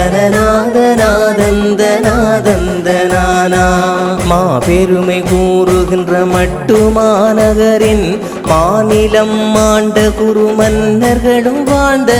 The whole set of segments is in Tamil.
தனநாத நாதந்த நாதந்த நானா மாபெருமை கூறுகின்ற மட்டுமாநகரின் மாநிலம் ஆண்ட குரு மன்னர்களும் வாழ்ந்த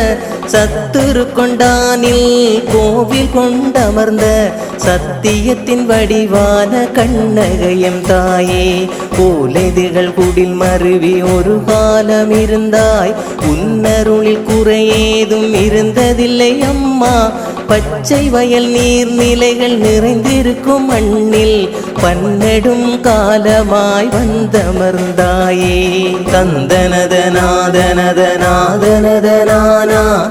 சத்துரு கொண்டானில் கோவில் கொண்டமர்ந்த சத்தியத்தின் வடிவான கண்ணகையம் தாயே. கோலெதிர்கள் குடில் மருவி ஒரு காலம் இருந்தாய். உன்னருளில் குறையேதும் இருந்ததில்லை அம்மா. பச்சை வயல் நீர்நிலைகள் நிறைந்திருக்கும் மண்ணில் பன்னெடும் காலமாய் வந்தமர்ந்தாயே. தந்தனத நாதனத நாதனத நானா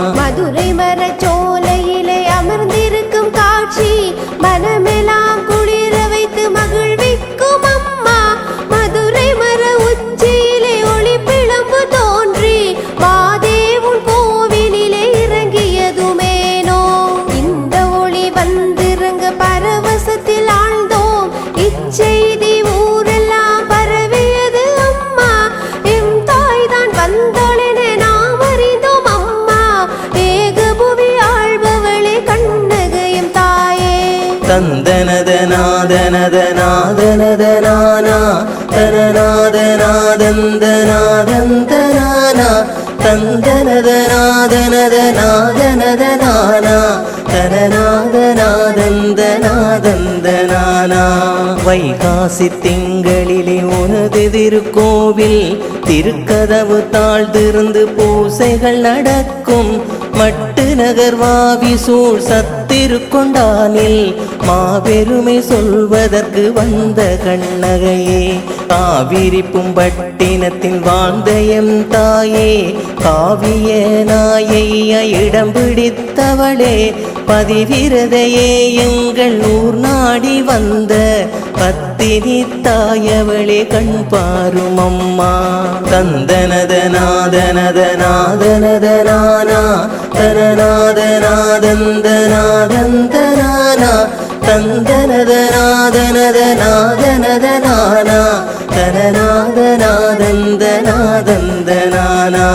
தந்தனத நாதனத நாதனத நானா தனநாத நாதந்த நாதந்த நானா தந்தனத நாதனத நாதனத நானா தனநாத நாதந்த நாதந்த நானா வைகாசி திங்களிலே உனது திருக்கோவில் திருக்கதவு தாழ்ந்திருந்து பூசைகள் நடக்கும். மட்டு நகர்வாவி சூழ் சத்திருக்கொண்டானில் மாபெருமை சொல்வதற்கு வந்த கண்ணகையே. காவிரிப்பும் பட்டினத்தில் வாழ்ந்த எம் தாயே. காவிய நாயைய இடம் பிடித்தவளே. பதிவிரதையே எங்கள் ஊர் நாடி வந்த பத்தினி தாயவளே கண் பாரும் அம்மா. தந்தனத நாதனத நாதனத நானா தனநாத நாதந்த நாதந்த நானா தந்தனத நாதனத நாதனத நானா தனநாத நாதந்த நாதந்த நானா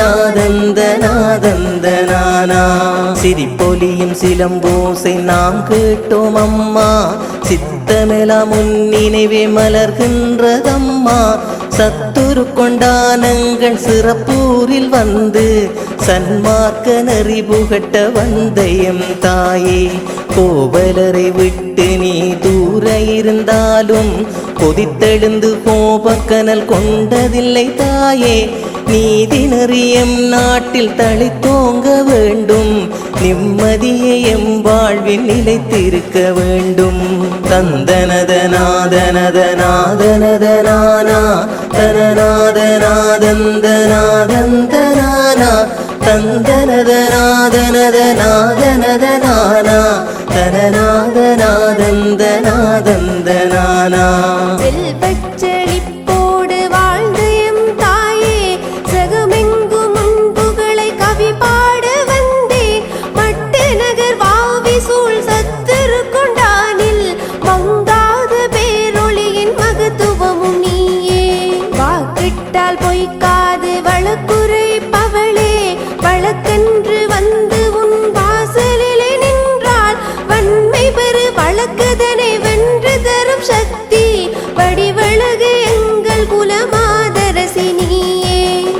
நாதந்த நாதந்த நானா சிரிப்பொலியும் சிலம்போசை நாம் கேட்டோம் அம்மா சித்தமெலாம் உன் நினைவே மலர்கின்றதம்மா. சத்துரு கொண்டானங்கள் சிறப்பூரில் வந்து சன்மார்க்க நெறி புகட்ட வந்தயம் தாயே. கோவலரை விட்டு நீ தூர இருந்தாலும் கொதித்தெழுந்து கோபக்கனல் கொண்டதில்லை தாயே. நீதி நெறியம் நாட்டில் தளித்தோங்க வேண்டும். நிம்மதியை எம் வாழ்வில் நிலைத்திருக்க வேண்டும். தந்தனத நாதனத நாதனத நானா தனநாத நாதந்த நாதந்த நானா தந்தனத நாதனத நாதனத நானா தனநாத நாதந்த நாதந்த நானா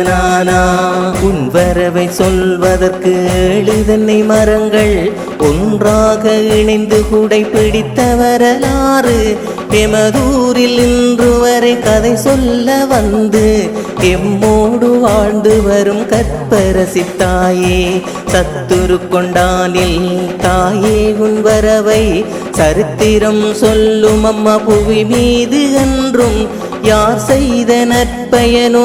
நானா? உன் வரவை சொல்வதற்கு எளிதன்னை மரங்கள் ஒன்றாக இணைந்து கூடை பிடித்த வரலாறு எமதூரில் இன்று வரை கதை சொல்ல வந்து எம்மோடு வாழ்ந்து வரும் கற்பரசி தாயே சத்துரு கொண்டானில் தாயே உன் வரவை சரித்திரம் சொல்லும் அம்மா புவி மீது என்றும் யார் செய்த நற்பயனோ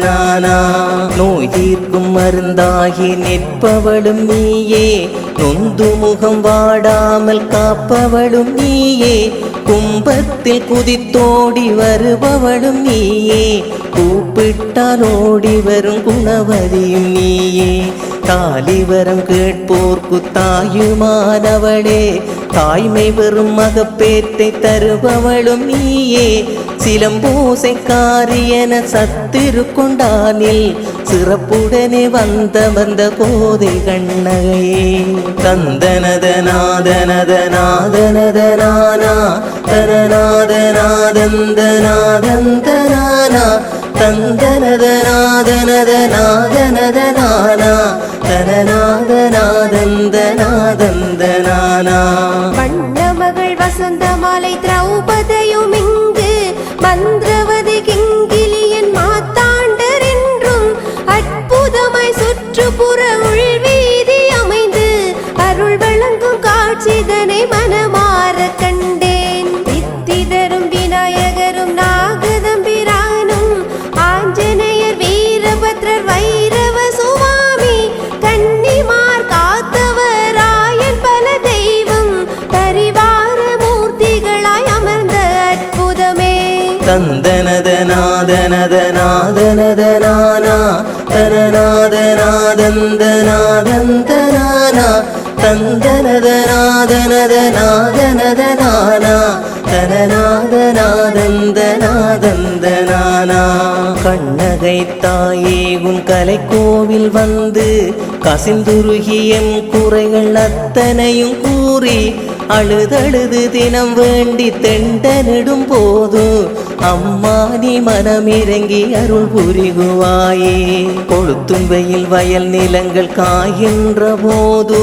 நானா நோய் தீர்க்கும் மருந்தாகி நிற்பவளும் நீயே நொந்து முகம் வாடாமல் காப்பவளும் நீயே கும்பத்தில் குதித்தோடி வருபவளும் நீயே கூப்பிட்டால் ஓடி வரும் குணவதியும் நீயே காலிவரம் கேட்போர்க்கு தாயுமானவளே தாய்மை வெறும் மகப்பேற்றை தருபவளும் நீயே சிலம்பூசைக்காரியன சத்திரு கொண்டானில் சிறப்புடனே வந்த வந்த கோதை கண்ணகையே. தந்தனத நாதனத நாதனத நானா தனநாத வசந்த மாலை திரா நாதந்த நாதந்த நானா கண்ணகை தாயே உன் கலைக்கோவில் வந்து கசிந்துருகியம் குறைகள் அத்தனையும் கூறி அழுதழுது தினம் வேண்டி தெண்டனிடும் போது அம்மா நீ மனமிறங்கி அருள் புரிகுவாயே. கொளுத்தும் வெயில் வயல் நிலங்கள் காய்கின்ற போது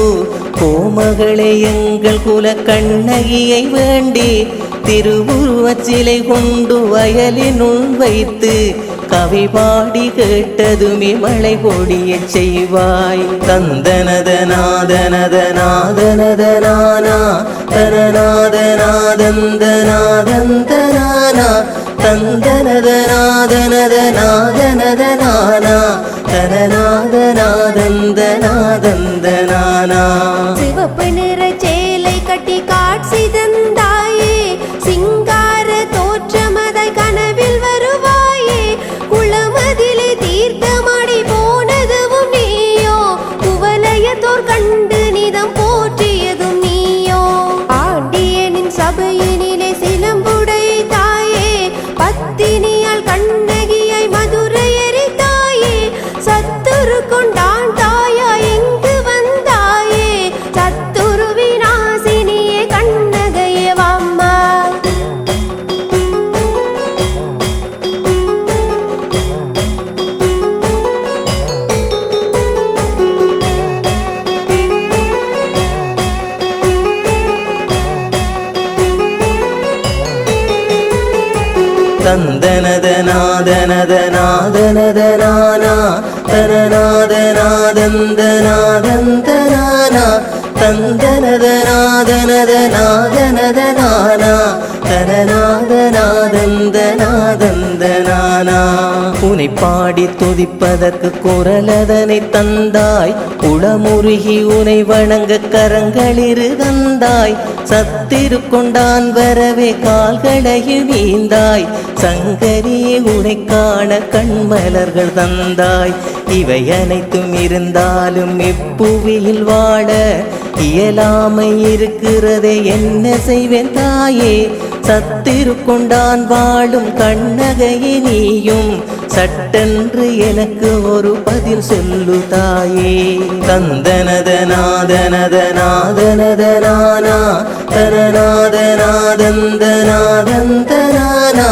கோமகளே எங்கள் குல கண்ணகியை வேண்டி திருவுருவச்சிலை கொண்டு வயலினுள் வைத்து கவி பாடி கேட்டதுமே மழை பொடியச் செய்வாய். தந்தனத நாதனத நாதனத நானா தனநாத நாதந்த நாதந்த நானா தந்தனத நாதனத நாதனத நானா தனநாத நாதந்த நாதந்த நானா சிவப்பு நிற നാദനദനാദനദനാനാ തനനാദനാദന്തനാദന്തനാനാ തന്തനദനാദനദനാദനദനാനാ തനനാദ நாதந்த நாதந்த நானா உனை பாடி துதிப்பதற்கு குரலதனை தந்தாய். உளமுருகி உனை வணங்க கரங்களிரு தந்தாய். சத்திரு கொண்டான் வரவே கால்களையும் நீந்தாய். சங்கரியே உனை காண கண்மலர்கள் தந்தாய். இவை அனைத்தும் இருந்தாலும் இப்புவியில் வாழ இயலாமை இருக்கிறதே. என்ன செய்வேன் தாயே? சத்திரு கொண்ட கொண்டான் வாழும் கண்ணகையே நீயும் சட்டென்று எனக்கு ஒரு பதில் சொல்லு தாயே. தந்தனதனாதனதனாதனதனானா தனநாதனாதந்தனாதந்தனானா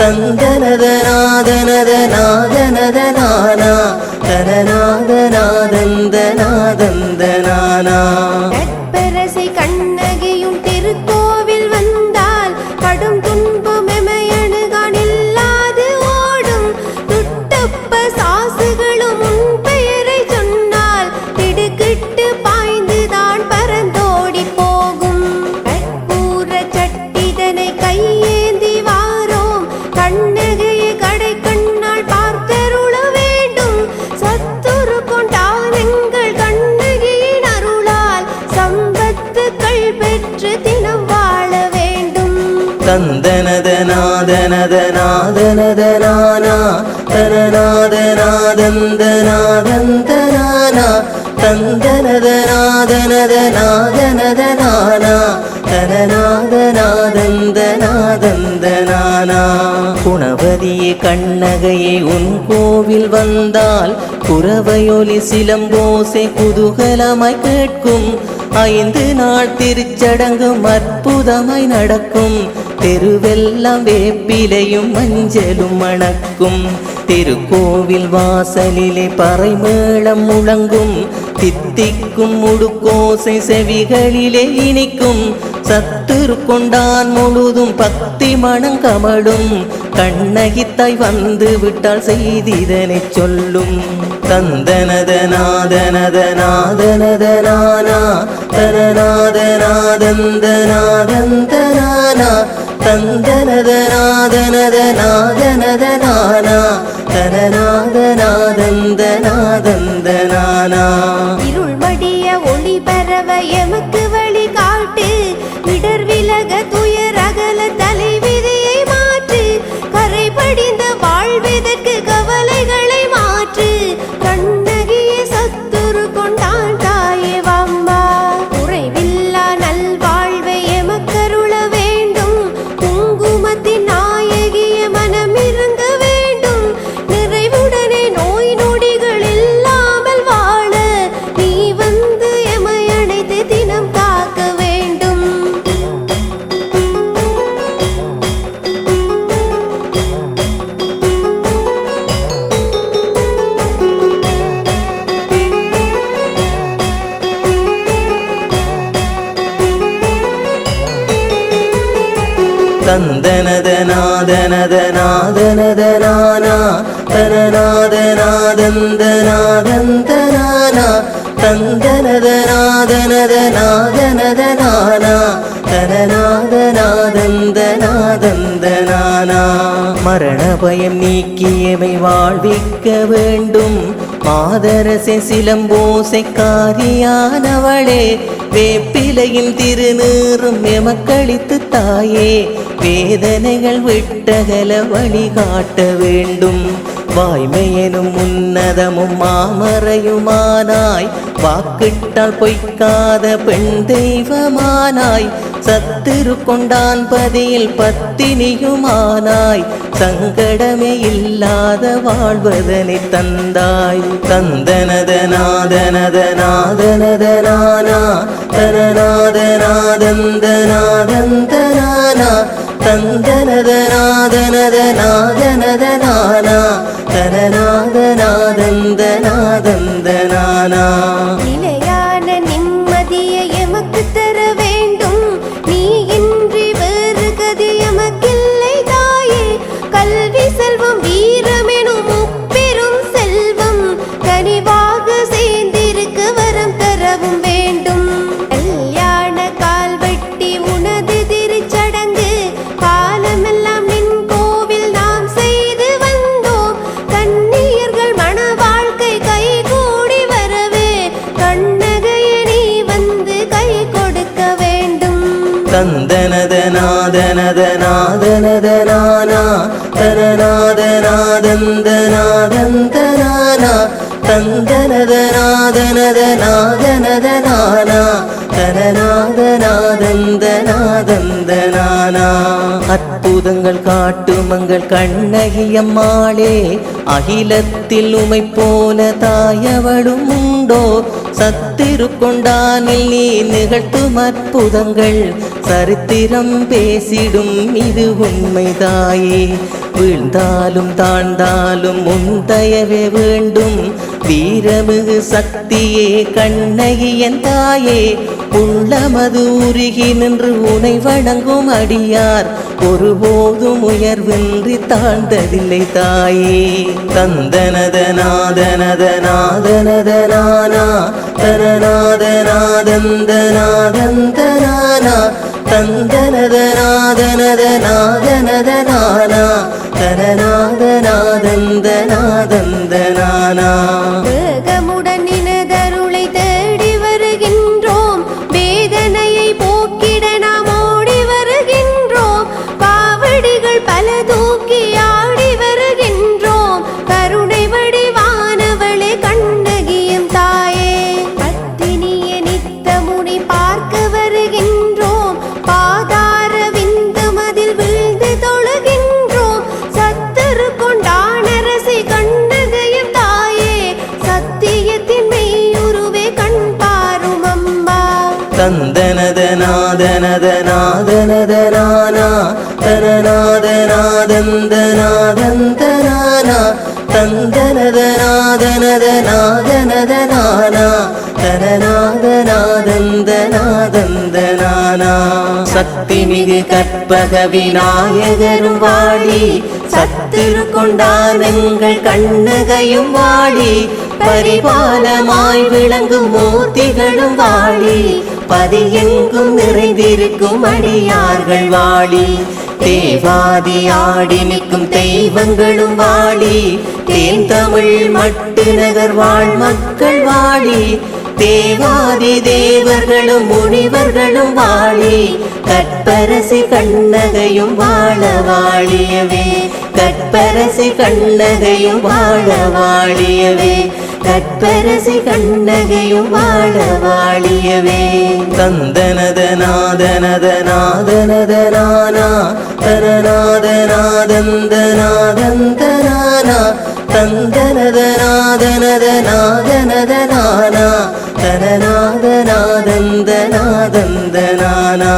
தந்தனதனாதனதனாதனதனானா தனநாதனாதந்தனாதந்தனானா. நட்பரசை கண்ணகையை கடை கண்ணால் பார்த்தருள வேண்டும் சத்துரு குணவதியே கண்ணகையே உன் கோவில் வந்தால் குறவையொலி சிலம்போசை குதூகலமாய் கேட்கும். ஐந்து நாள் திருச்சடங்கும் அற்புதமாய் நடக்கும். தெருவெல்லாம் வேப்பிலையும் மஞ்சளும் மணக்கும். திருக்கோவில் வாசலிலே பறைமேளம் முழங்கும். தித்திக்கும் முடுக்கோசை செவிகளிலே இனிக்கும். சத்துரு கொண்டான் முழுதும் பக்தி மணம் கமழும். கண்ணகித்தாய் வந்து விட்டால் செய்திதனை சொல்லும். தந்தனதனாதனதனாதனதனானா. தனநாதநாதந்தநாதந்தனானா തന്തനദനാദനദനാദനദനാദ തനനാദനാദന്തനാദന്ത தந்தனதனாதனதனாதனதனானா தனநாதனாதந்தனாதந்தனானா தந்தனதனாதனதனாதனதனானா தனநாதனாதந்தனாதந்தனானா. மரண பயம் நீக்கியவை வாழ்விக்க வேண்டும். மாதரசை சிலம்போசை காரியானவளே வேப்பிலையின் திருநீறும் எமக்களித்து தாயே வேதனைகள் விட்டகல வழிகாட்ட வேண்டும். வாய்மையனும் உன்னதமும் மாமறையுமானாய். வாக்கிட்டால் பொய்க்காத பெண் தெய்வமானாய். சத்திரு கொண்டான் பதியில் பத்தினியுமானாய். சங்கடமே இல்லாத வாழ்வதனை தந்தாய். தந்தனதநாதனதநாதனதனானா தனநாதநாதந்தநாதந்தனானா தந்தனதநாதனதநாதனதனானா തനനാദനാദന്തനാദന്തനാനാ தனநாத நாதந்த நாதந்த நானா அற்புதங்கள் காட்டுமங்கள் கண்ணகியம்மாளே அகிலத்தில் உமை போல தாயவளும் உண்டோ சத்திரு கொண்டானில் நீ நிகழ்த்தும் அற்புதங்கள் சரித்திரம் பேசிடும் இது உண்மைதாயே வீழ்ந்தாலும் தாழ்ந்தாலும் முந்தயவே வேண்டும். வீரமிகு சக்தியே கண்ணகியன் தாயே. உள்ளமது உருகி நின்று உனை வணங்கும் அடியார். ஒருபோதும் உயர்வின்றி தாழ்ந்ததில்லை தாயே. தந்தனத நாதனத நாதனத நானா தனநாத நாதந்த நாதந்த நானா தந்தனத நாதனத நாதனத நானா தனநாத நாதந்த நாதந்த நானா தனநாத நாதந்த நாதந்த நானா சக்தி மிகு கற்பக விநாயகரும் வாடி சத்திரு கொண்டான் எங்கள் கண்ணகையும் வாடி பரிபாலமாய் விளங்கும் மூர்த்திகளும் வாழி. பதியெங்கும் நிறைந்திருக்கும் அடியார்கள் வாழி. தேவாதி ஆடி நிற்கும் தெய்வங்களும் வாழி. தேன் தமிழ் மட்டு நகர் வாழ் மக்கள் வாழி. தேவாதி தேவர்களும் முனிவர்களும் வாழி. கற்பரசி கண்ணகையும் வாழ வாழியவே. கற்பரசி கண்ணகையும் வாழ வாழியவே. கற்பரசி கண்ணகையும் வாழ வாழியவே. தந்தனத நாதனத நாதனத நானா தனநாத நாதந்த நாதந்த நானா தந்தனத நாதனத நாதனத நானா தனநாத நாதந்த நாதந்த நானா